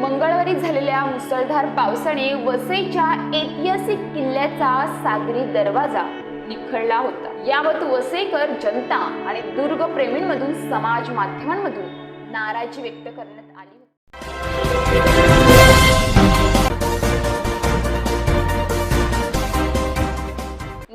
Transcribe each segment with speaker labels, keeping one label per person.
Speaker 1: मंगळवारी झालेल्या मुसळधार पावसाने वसईच्या ऐतिहासिक किल्ल्याचा सागरी दरवाजा निखळला होता. यावत वसईकर जनता आणि दुर्ग प्रेमींमधून समाज माध्यमांमधून नाराजी व्यक्त करण्यात आली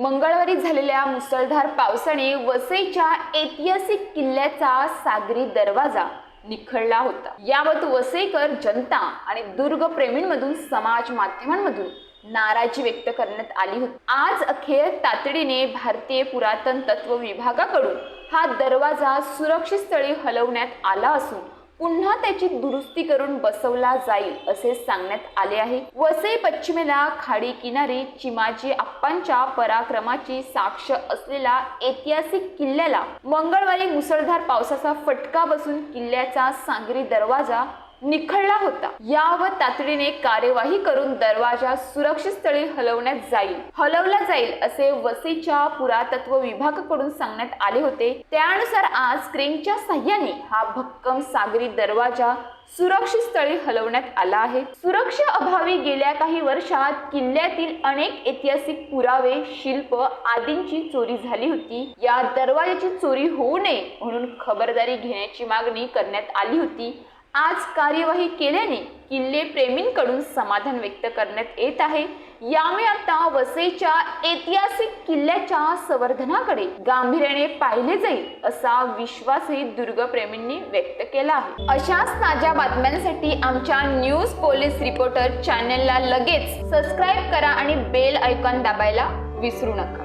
Speaker 1: मंगळवारी झालेल्या मुसळधार पावसाने वसईच्या ऐतिहासिक किल्ल्याचा सागरी दरवाजा निखळला होता. यावत वसईकर जनता आणि दुर्ग प्रेमींमधून समाज माध्यमांमधून नाराजी व्यक्त करण्यात आली होती. आज अखेर तातडीने भारतीय पुरातन तत्व विभागाकडून हा दरवाजा सुरक्षित स्थळी हलवण्यात आला असून पुन्हा त्याची दुरुस्ती करून बसवला जाईल असे सांगण्यात आले आहे. वसई पश्चिमेला खाडी किनारी चिमाजी आप्पांच्या पराक्रमाची साक्ष असलेला ऐतिहासिक किल्ल्याला मंगळवारी मुसळधार पावसाचा फटका बसून किल्ल्याचा सांगरी दरवाजा निखळला होता. यावर तातडीने कार्यवाही करून दरवाजा सुरक्षित स्थळी हलवण्यात जाईल. हलवला जाईल असे वसईच्या पुरातत्व विभागाकडून सांगण्यात आले होते. त्यानुसार आज क्रेनच्या साह्याने हा भक्कम सागरी दरवाजा सुरक्षित स्थळी हलवण्यात आला आहे. सुरक्षा अभावी गेल्या काही वर्षात किल्ल्यातील अनेक ऐतिहासिक पुरावे शिल्प आदींची चोरी झाली होती. या दरवाजाची चोरी होऊ नये म्हणून खबरदारी घेण्याची मागणी करण्यात आली होती. आज कार्यवाही केल्याने किल्ले प्रेमींकडून समाधान व्यक्त करण्यात येत आहे. यामुळे आता वसईच्या ऐतिहासिक किल्ल्याच्या संवर्धनाकडे गांभीर्याने पाहिले जाईल असा विश्वासही दुर्गप्रेमींनी व्यक्त केला आहे. अशाच ताज्या बातम्यांसाठी आमच्या न्यूज पोलीस रिपोर्टर चॅनलला लगेच सबस्क्राईब करा आणि बेल आयकॉन दाबायला विसरू नका.